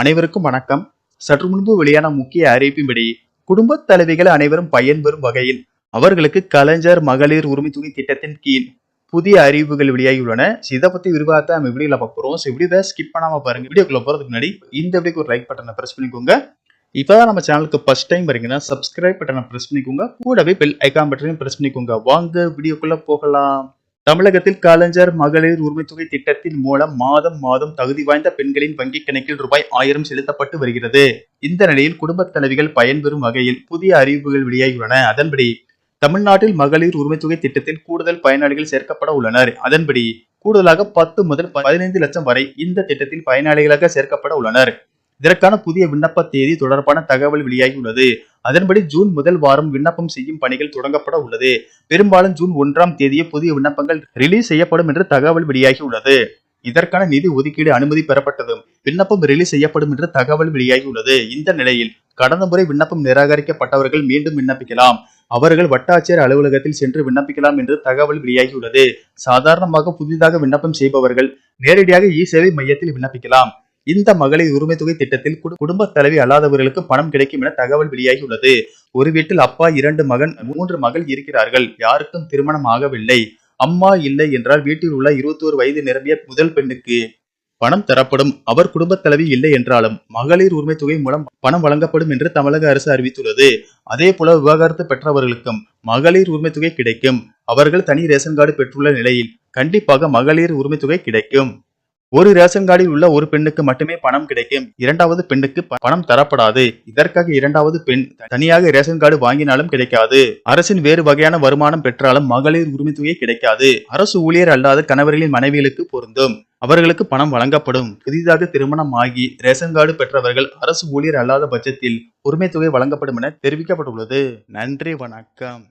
அனைவருக்கும் வணக்கம். சற்று முன்பு வெளியான முக்கிய அறிவிப்பின்படி குடும்பத் தலைவிகள் அனைவரும் பயன்பெறும் வகையில் அவர்களுக்கு கலைஞர் மகளிர் உரிமை துணி திட்டத்தின் கீழ் புதிய அறிவிப்புகள் வெளியாகியுள்ளன. இதை பத்தி விரிவாக நம்ம வீடியோல பார்க்க போறோம். ஸோ வீடியோவை ஸ்கிப் பண்ணாம பாருங்க. வீடியோக்குள்ள போறதுக்கு முன்னாடி இந்த வீடியோக்கு ஒரு லைக் பட்டனை பிரஸ் பண்ணிக்கோங்க. இப்பதான் நம்ம சேனலுக்கு ஃபர்ஸ்ட் டைம் வரீங்கன்னா சப்ஸ்கிரைப் பட்டனை பிரஸ் பண்ணிக்கோங்க. கூடவே பெல் ஐக்கான் பட்டனையும் பிரஸ் பண்ணிக்கோங்க. வாங்க வீடியோக்குள்ள போகலாம். தமிழகத்தில் கலைஞர் மகளிர் உரிமைத்தொகை திட்டத்தின் மூலம் மாதம் மாதம் தகுதி வாய்ந்த பெண்களின் வங்கிக் கணக்கில் ரூபாய் ஆயிரம் செலுத்தப்பட்டு வருகிறது. இந்த நிலையில் குடும்பத் தலைவிகள் பயன்பெறும் வகையில் புதிய அறிவிப்புகள் வெளியாகியுள்ளன. அதன்படி தமிழ்நாட்டில் மகளிர் உரிமைத்தொகை திட்டத்தில் கூடுதல் பயனாளிகள் சேர்க்கப்பட உள்ளனர். அதன்படி கூடுதலாக பத்து முதல் பதினைந்து லட்சம் வரை இந்த திட்டத்தில் பயனாளிகளாக சேர்க்கப்பட உள்ளனர். இதற்கான புதிய விண்ணப்ப தேதி தொடர்பான தகவல் வெளியாகியுள்ளது அதன்படி ஜூன் முதல் வாரம் விண்ணப்பம் செய்யும் பணிகள் தொடங்கப்பட உள்ளது. பெரும்பாலும் ஜூன் ஒன்றாம் தேதியே புதிய விண்ணப்பங்கள் ரிலீஸ் செய்யப்படும் என்று தகவல் வெளியாகி உள்ளது. இதற்கான நிதி ஒதுக்கீடு அனுமதி பெறப்பட்டதும் விண்ணப்பம் ரிலீஸ் செய்யப்படும் என்று தகவல் வெளியாகி உள்ளது. இந்த நிலையில் கடந்த முறை விண்ணப்பம் நிராகரிக்கப்பட்டவர்கள் மீண்டும் விண்ணப்பிக்கலாம். அவர்கள் வட்டாட்சியர் அலுவலகத்தில் சென்று விண்ணப்பிக்கலாம் என்று தகவல் வெளியாகியுள்ளது சாதாரணமாக புதிதாக விண்ணப்பம் செய்பவர்கள் நேரடியாக இ சேவை மையத்தில் விண்ணப்பிக்கலாம். இந்த மகளிர் உரிமை தொகை திட்டத்தில் குடும்ப தலைவி அல்லாதவர்களுக்கு பணம் கிடைக்கும் என தகவல் வெளியாகியுள்ளது. ஒரு வீட்டில் அப்பா இரண்டு மகன் மூன்று மகள் இருக்கிறார்கள். யாருக்கும் திருமணம் ஆகவில்லை. அம்மா இல்லை என்றால் வீட்டில் உள்ள 21 வயது நிரம்பிய முதல் பெண்ணுக்கு பணம் தரப்படும். அவர் குடும்பத் தலைவி இல்லை என்றாலும் மகளிர் உரிமை தொகை மூலம் பணம் வழங்கப்படும் என்று தமிழக அரசு அறிவித்துள்ளது. அதே போல விவாகரத்து பெற்றவர்களுக்கும் மகளிர் உரிமை தொகை கிடைக்கும். அவர்கள் தனி ரேஷன் கார்டு பெற்றுள்ள நிலையில் கண்டிப்பாக மகளிர் உரிமை தொகை கிடைக்கும். ஒரு ரேஷன் கார்டில் உள்ள ஒரு பெண்ணுக்கு மட்டுமே பணம் கிடைக்கும். இரண்டாவது பெண்ணுக்கு பணம் தரப்படாது. இதற்காக இரண்டாவது பெண் தனியாக ரேஷன் கார்டு வாங்கினாலும் கிடைக்காது. அரசின் வேறு வகையான வருமானம் பெற்றாலும் மகளிர் உரிமை தொகை கிடைக்காது. அரசு ஊழியர் அல்லாத கணவர்களின் மனைவிகளுக்கு பொருந்தும். அவர்களுக்கு பணம் வழங்கப்படும். புதிதாக திருமணம் ஆகி ரேஷன் கார்டு பெற்றவர்கள் அரசு ஊழியர் அல்லாத பட்சத்தில் உரிமை தொகை வழங்கப்படும் என தெரிவிக்கப்பட்டுள்ளது. நன்றி வணக்கம்.